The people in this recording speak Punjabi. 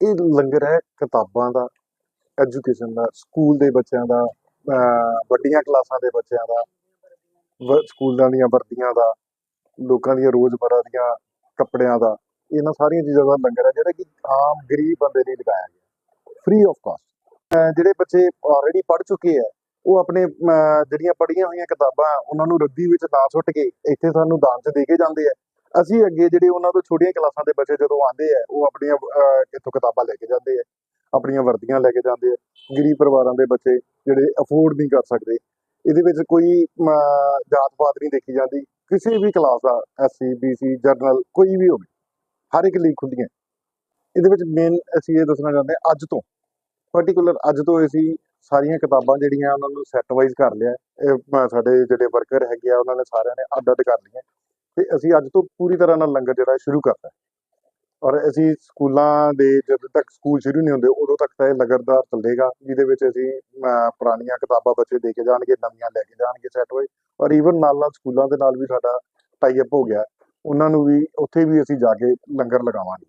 ਇਹ ਲੰਗਰ ਹੈ ਕਿਤਾਬਾਂ ਦਾ ਐਜੂਕੇਸ਼ਨ ਦਾ ਸਕੂਲ ਦੇ ਬੱਚਿਆਂ ਦਾ ਵੱਡੀਆਂ ਕਲਾਸਾਂ ਦੇ ਬੱਚਿਆਂ ਦਾ ਸਕੂਲਾਂ ਦੀਆਂ ਵਰਦੀਆਂ ਦਾ ਲੋਕਾਂ ਦੀਆਂ ਰੋਜ਼ਮਰਾ ਦੀਆਂ ਕੱਪੜਿਆਂ ਦਾ ਇਹਨਾਂ ਸਾਰੀਆਂ ਚੀਜ਼ਾਂ ਦਾ ਲੰਗਰ ਹੈ ਜਿਹੜਾ ਕਿ ਆਮ ਗਰੀਬ ਬੰਦੇ ਲਈ ਲਗਾਇਆ ਗਿਆ। ਫ੍ਰੀ ਆਫ ਕਾਸਟ ਜਿਹੜੇ ਬੱਚੇ ਆਲਰੇਡੀ ਪੜ੍ਹ ਚੁੱਕੇ ਆ ਉਹ ਆਪਣੇ ਅਹ, ਜਿਹੜੀਆਂ ਪੜ੍ਹੀਆਂ ਹੋਈਆਂ ਕਿਤਾਬਾਂ ਉਹਨਾਂ ਨੂੰ ਰੱਦੀ ਵਿੱਚ ਨਾ ਸੁੱਟ ਕੇ ਇੱਥੇ ਸਾਨੂੰ ਦਾਨ 'ਚ ਦੇ ਕੇ ਜਾਂਦੇ ਆ ਅਸੀਂ ਅੱਗੇ ਜਿਹੜੇ ਉਹਨਾਂ ਤੋਂ ਛੋਟੀਆਂ ਕਲਾਸਾਂ ਦੇ ਬੱਚੇ ਜਦੋਂ ਆਉਂਦੇ ਆ ਉਹ ਆਪਣੀਆਂ ਅਹ, ਇੱਥੋਂ ਕਿਤਾਬਾਂ ਲੈ ਕੇ ਜਾਂਦੇ ਆ ਆਪਣੀਆਂ ਵਰਦੀਆਂ ਲੈ ਕੇ ਜਾਂਦੇ ਆ ਗਰੀਬ ਪਰਿਵਾਰਾਂ ਦੇ ਬੱਚੇ ਜਿਹੜੇ ਅਫੋਰਡ ਨਹੀਂ ਕਰ ਸਕਦੇ। ਇਹਦੇ ਵਿੱਚ ਕੋਈ ਜਾਤ ਪਾਤ ਨਹੀਂ ਦੇਖੀ ਜਾਂਦੀ। ਕਿਸੇ ਵੀ ਕਲਾਸ ਦਾ ਐਸਸੀ ਬੀਸੀ ਜਰਨਲ ਕੋਈ ਵੀ ਹੋਵੇ ਹਰ ਇੱਕ ਲਈ ਖੁੱਲੀਆਂ ਇਹਦੇ ਵਿੱਚ ਮੇਨ ਅਸੀਂ ਇਹ ਦੱਸਣਾ ਚਾਹੁੰਦੇ ਹਾਂ ਅੱਜ ਤੋਂ ਪਾਰਟਿਕੂਲਰ ਅੱਜ ਤੋਂ ਅਸੀਂ ਸਾਰੀਆਂ ਕਿਤਾਬਾਂ ਜਿਹੜੀਆਂ ਉਹਨਾਂ ਨੂੰ ਸੈਟ ਵਾਈਜ਼ ਕਰ ਲਿਆ। ਸਾਡੇ ਜਿਹੜੇ ਵਰਕਰ ਹੈਗੇ ਆ ਉਹਨਾਂ ਨੇ ਸਾਰਿਆਂ ਨੇ ਅੱਡ ਅੱਡ ਕਰ ਲਈਆਂ। ਤੇ ਅਸੀਂ ਅੱਜ ਤੋਂ ਪੂਰੀ ਤਰ੍ਹਾਂ ਨਾਲ ਲੰਗਰ ਜਿਹੜਾ ਸ਼ੁਰੂ ਕਰਤਾ ਔਰ ਅਸੀਂ ਸਕੂਲਾਂ ਦੇ ਜਦੋਂ ਤੱਕ ਸਕੂਲ ਸ਼ੁਰੂ ਨਹੀਂ ਹੁੰਦੇ, ਉਦੋਂ ਤੱਕ ਤਾਂ ਇਹ ਲਗਾਤਾਰ ਚੱਲੇਗਾ ਜਿਹਦੇ ਵਿੱਚ ਅਸੀਂ ਪੁਰਾਣੀਆਂ ਕਿਤਾਬਾਂ ਬੱਚੇ ਦੇ ਕੇ ਜਾਣਗੇ, ਨਵੀਆਂ ਲੈ ਕੇ ਜਾਣਗੇ ਸੈੱਟ ਹੋਏ। ਔਰ ਈਵਨ ਨਾਲ ਨਾਲ ਸਕੂਲਾਂ ਦੇ ਨਾਲ ਵੀ ਸਾਡਾ ਟਾਈ ਅਪ ਹੋ ਗਿਆ। ਉਹਨਾਂ ਨੂੰ ਵੀ, ਉੱਥੇ ਵੀ ਅਸੀਂ ਜਾ ਕੇ ਲੰਗਰ ਲਗਾਵਾਂਗੇ।